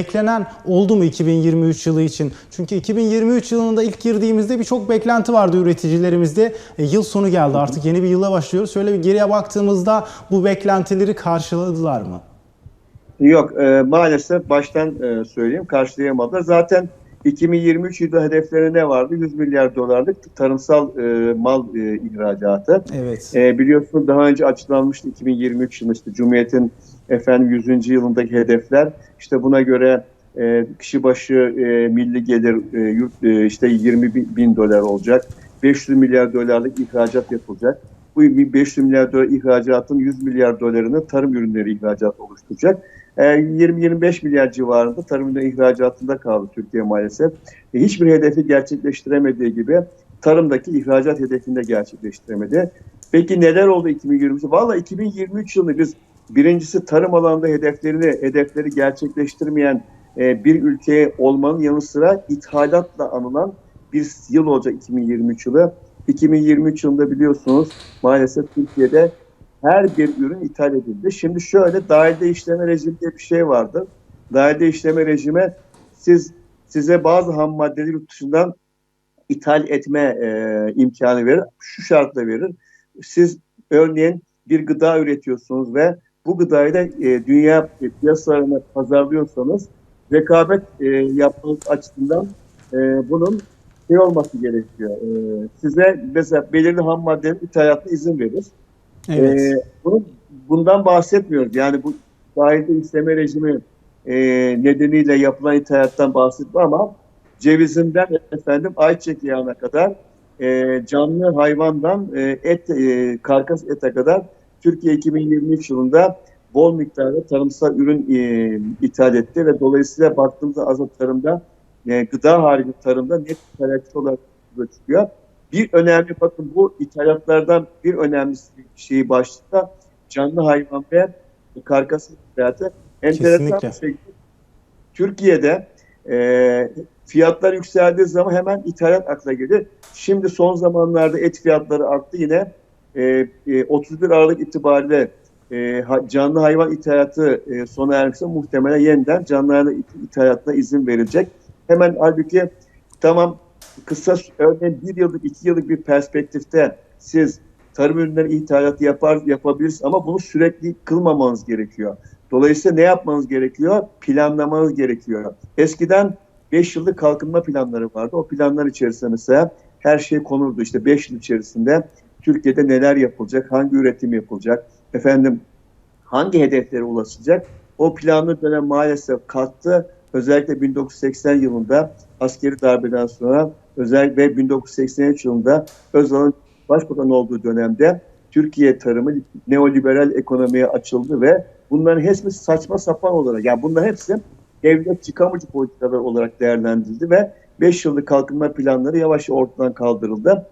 Beklenen oldu mu 2023 yılı için? Çünkü 2023 yılında ilk girdiğimizde birçok beklenti vardı üreticilerimizde. E, yıl sonu geldi artık yeni bir yıla başlıyoruz. Şöyle bir geriye baktığımızda bu beklentileri karşıladılar mı? Yok e, maalesef baştan e, söyleyeyim karşılayamadılar. Zaten 2023 yılı hedefleri ne vardı? 100 milyar dolarlık tarımsal e, mal e, ihracatı. Evet. E, biliyorsunuz daha önce açıklanmıştı 2023 yılı işte Cumhuriyet'in efendim 100. yılındaki hedefler. İşte buna göre e, kişi başı e, milli gelir e, yurt, e, işte 20 bin, bin dolar olacak. 500 milyar dolarlık ihracat yapılacak. Bu 500 milyar dolar ihracatın 100 milyar dolarını tarım ürünleri ihracat oluşturacak. E, 20-25 milyar civarında tarım ürünleri ihracatında kaldı Türkiye maalesef. E, hiçbir hedefi gerçekleştiremediği gibi tarımdaki ihracat hedefini de gerçekleştiremedi. Peki neler oldu 2023? Valla 2023 yılını biz birincisi tarım alanında hedeflerini hedefleri gerçekleştirmeyen e, bir ülke olmanın yanı sıra ithalatla anılan bir yıl olacak 2023 yılı. 2023 yılında biliyorsunuz maalesef Türkiye'de her bir ürün ithal edildi. Şimdi şöyle dahilde işleme rejimi diye bir şey vardır. Dahilde işleme rejime siz size bazı ham maddeleri yurt dışından ithal etme e, imkanı verir. Şu şartla verir. Siz örneğin bir gıda üretiyorsunuz ve bu gıdayı da e, dünya piyasalarına pazarlıyorsanız rekabet e, yapmanız açısından e, bunun şey olması gerekiyor. E, size mesela belirli ham maddenin ithalatına izin verir. Evet. E, bunun, bundan bahsetmiyoruz. Yani bu dahilde işleme rejimi e, nedeniyle yapılan ithalattan bahsetmiyor ama cevizinden efendim ayçiçek yağına kadar e, canlı hayvandan e, et e, karkas ete kadar Türkiye 2023 yılında bol miktarda tarımsal ürün e, ithal etti ve dolayısıyla baktığımızda azot tarımda e, gıda harici tarımda net ithalatçı olarak çıkıyor. Bir önemli bakın bu ithalatlardan bir önemli şeyi başlıkta canlı hayvan ve karkas ithalatı. Enteresan bir Kesinlikle. şey. Türkiye'de e, fiyatlar yükseldiği zaman hemen ithalat akla gelir. Şimdi son zamanlarda et fiyatları arttı yine. E, e, 31 Aralık itibariyle e, canlı hayvan ithalatı e, sona ermişse muhtemelen yeniden canlı hayvan it- ithalatına izin verilecek. Hemen halbuki tamam kısa örneğin bir yıllık iki yıllık bir perspektifte siz tarım ürünleri ithalatı yapar yapabilirsiniz ama bunu sürekli kılmamanız gerekiyor. Dolayısıyla ne yapmanız gerekiyor? Planlamanız gerekiyor. Eskiden 5 yıllık kalkınma planları vardı. O planlar içerisinde mesela her şey konurdu. İşte 5 yıl içerisinde Türkiye'de neler yapılacak, hangi üretim yapılacak, efendim hangi hedeflere ulaşılacak? O planlı dönem maalesef kalktı. Özellikle 1980 yılında askeri darbeden sonra özellikle ve 1983 yılında Özal'ın başbakan olduğu dönemde Türkiye tarımı neoliberal ekonomiye açıldı ve bunların hepsi saçma sapan olarak yani bunların hepsi devlet kamucu politikaları olarak değerlendirildi ve 5 yıllık kalkınma planları yavaş ortadan kaldırıldı.